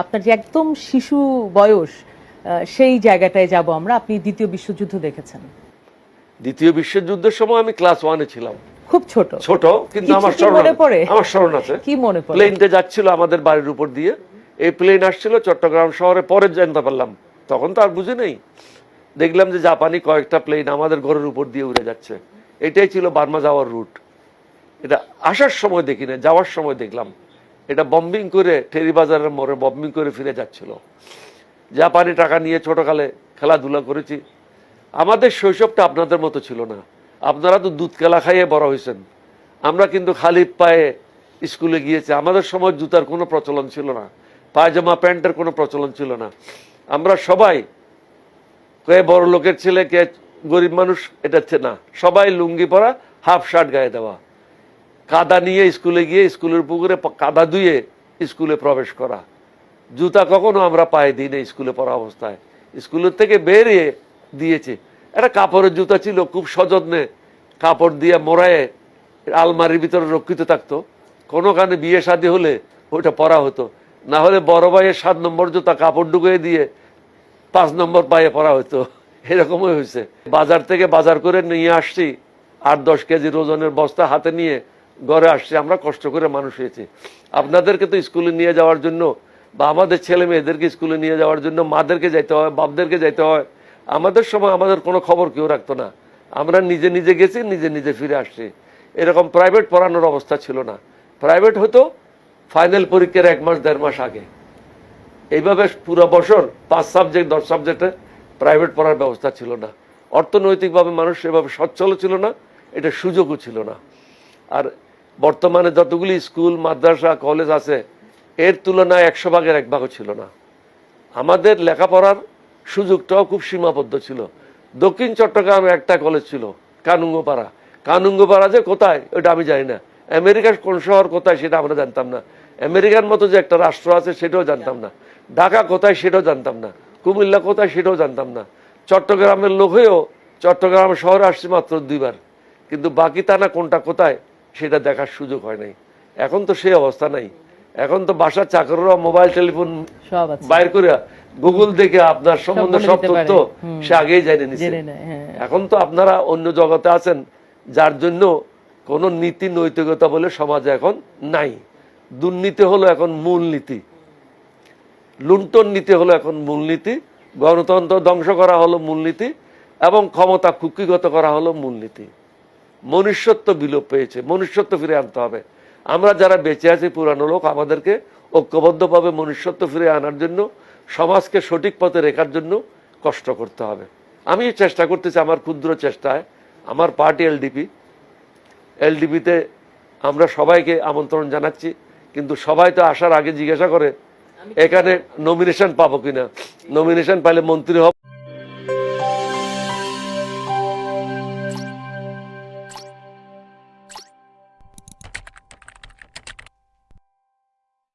আপনার যে একদম শিশু বয়স সেই জায়গাটায় যাব আমরা। আপনি দ্বিতীয় বিশ্বযুদ্ধ দেখেছেন। দ্বিতীয় বিশ্বযুদ্ধের সময় আমি ক্লাস ওয়ানে ছিলাম। খুব ছোট। ছোট কিন্তু আমার স্মরণ মনে পড়ে? আমার স্মরণ আছে। কি মনে পড়ে? প্লেনটা যাচ্ছিল আমাদের বাড়ির উপর দিয়ে। এই প্লেন আসছিল চট্টগ্রাম শহরে পরে জানতে পারলাম। তখন তো আর বুঝি নেই। দেখলাম যে জাপানি কয়েকটা প্লেন আমাদের ঘরের উপর দিয়ে উড়ে যাচ্ছে। এটাই ছিল বার্মা যাওয়ার রুট। এটা আসার সময় দেখি না যাওয়ার সময় দেখলাম। এটা বম্বিং করে টেরি বাজারের মোড়ে বম্বিং করে ফিরে যাচ্ছিল। জাপানি টাকা নিয়ে ছোটকালে খেলাধুলা করেছি। আমাদের শৈশবটা আপনাদের মতো ছিল না। আপনারা তো দুধ কেলা খাইয়ে বড় হয়েছেন। আমরা কিন্তু খালি পায়ে স্কুলে গিয়েছি। আমাদের সময় জুতার কোনো প্রচলন ছিল না। পায়জামা প্যান্টের কোনো প্রচলন ছিল না। আমরা সবাই কে বড় লোকের ছেলে, কে গরিব মানুষ, এটা না। সবাই লুঙ্গি পরা হাফ শার্ট গায়ে দেওয়া। কাদা নিয়ে স্কুলে গিয়ে স্কুলের পুকুরে কাদা ধুয়ে স্কুলে প্রবেশ করা। জুতা কখনো আমরা পায়ে দিই না স্কুলে পড়া অবস্থায়। স্কুলের থেকে বেরিয়ে দিয়েছে। একটা কাপড়ের জুতা ছিল, খুব সযত্নে কাপড় দিয়ে মোড়ায়ে আলমারির ভিতরে রক্ষিত থাকতো। কোনোখানে বিয়ে শাদী হলে ওইটা পরা হতো। না হলে বড় ভাইয়ের সাত নম্বর জুতা কাপড় ঢুকিয়ে দিয়ে পাঁচ নম্বর পায়ে পড়া হতো। এরকমই হয়েছে। বাজার থেকে বাজার করে নিয়ে আসছি। আট দশ কেজি ওজনের বস্তা হাতে নিয়ে ঘরে আসছি, আমরা কষ্ট করে মানুষ হয়েছি। আপনাদেরকে তো স্কুলে নিয়ে যাওয়ার জন্য বা আমাদের ছেলে মেয়েদেরকে স্কুলে নিয়ে যাওয়ার জন্য মাদেরকে যাইতে হয়, বাপদেরকে যাইতে হয়। আমাদের সময় আমাদের কোনো খবর কেউ রাখতো না। আমরা নিজে নিজে গেছি, নিজে নিজে ফিরে আসছি। এরকম প্রাইভেট পড়ানোর অবস্থা ছিল না। প্রাইভেট হতো ফাইনাল পরীক্ষার এক মাস, দেড় মাস আগে। এইভাবে পুরো বছর পাঁচ সাবজেক্ট দশ সাবজেক্টে প্রাইভেট পড়ার ব্যবস্থা ছিল না। অর্থনৈতিকভাবে মানুষ এভাবে সচ্ছল ছিল না, এটা সুযোগও ছিল না। আর বর্তমানে যতগুলি স্কুল, মাদ্রাসা, কলেজ আছে, এর তুলনায় একশো ভাগের এক ভাগও ছিল না। আমাদের লেখাপড়ার সুযোগটাও খুব সীমাবদ্ধ ছিল। দক্ষিণ চট্টগ্রামে একটা কলেজ ছিল, কানুঙ্গপাড়া। কানুঙ্গপাড়া যে কোথায় ওটা আমি জানি না। আমেরিকার কোন শহর কোথায়, সেটা আমরা জানতাম না। আমেরিকার মতো যে একটা রাষ্ট্র আছে, সেটাও জানতাম না। ঢাকা কোথায়, সেটাও জানতাম না। কুমিল্লা কোথায়, সেটাও জানতাম না। চট্টগ্রামের লোক হয়েও চট্টগ্রাম শহরে আসছি মাত্র দুইবার। কিন্তু বাকি তা না কোনটা কোথায় সেটা দেখার সুযোগ হয় নাই। এখন তো সেই অবস্থা নাই। এখন তো বাসার চাকররা মোবাইল টেলিফোন বাইর করে গুগল দেখে আপনার সম্বন্ধে সব তথ্য সে আগেই জেনে নেয় হ্যাঁ। এখন তো আপনারা অন্য জগতে আছেন যার জন্য কোনো নীতি নৈতিকতা বলে সমাজে এখন নাই। দুর্নীতি হলো এখন মূলনীতি লুণ্ঠন নীতি হলো এখন মূলনীতি গণতন্ত্র ধ্বংস করা হলো মূলনীতি এবং ক্ষমতা কুক্ষিগত করা হলো মূলনীতি মনুষ্যত্ব বিলোপ পেয়েছে মনুষ্যত্ব ফিরে আনতে হবে। আমরা যারা বেঁচে আছি পুরানো লোক আমাদেরকে ঐক্যবদ্ধভাবে মনুষ্যত্ব ফিরে আনার জন্য সমাজকে সঠিক পথে রেখার জন্য কষ্ট করতে হবে। আমি চেষ্টা করতেছি আমার ক্ষুদ্র চেষ্টায় আমার পার্টি এলডিপি। এলডিপিতে আমরা সবাইকে আমন্ত্রণ জানাচ্ছি কিন্তু সবাই তো আসার আগে জিজ্ঞাসা করে এখানে নমিনেশন পাবো কিনা? নমিনেশন পাইলে মন্ত্রী হব।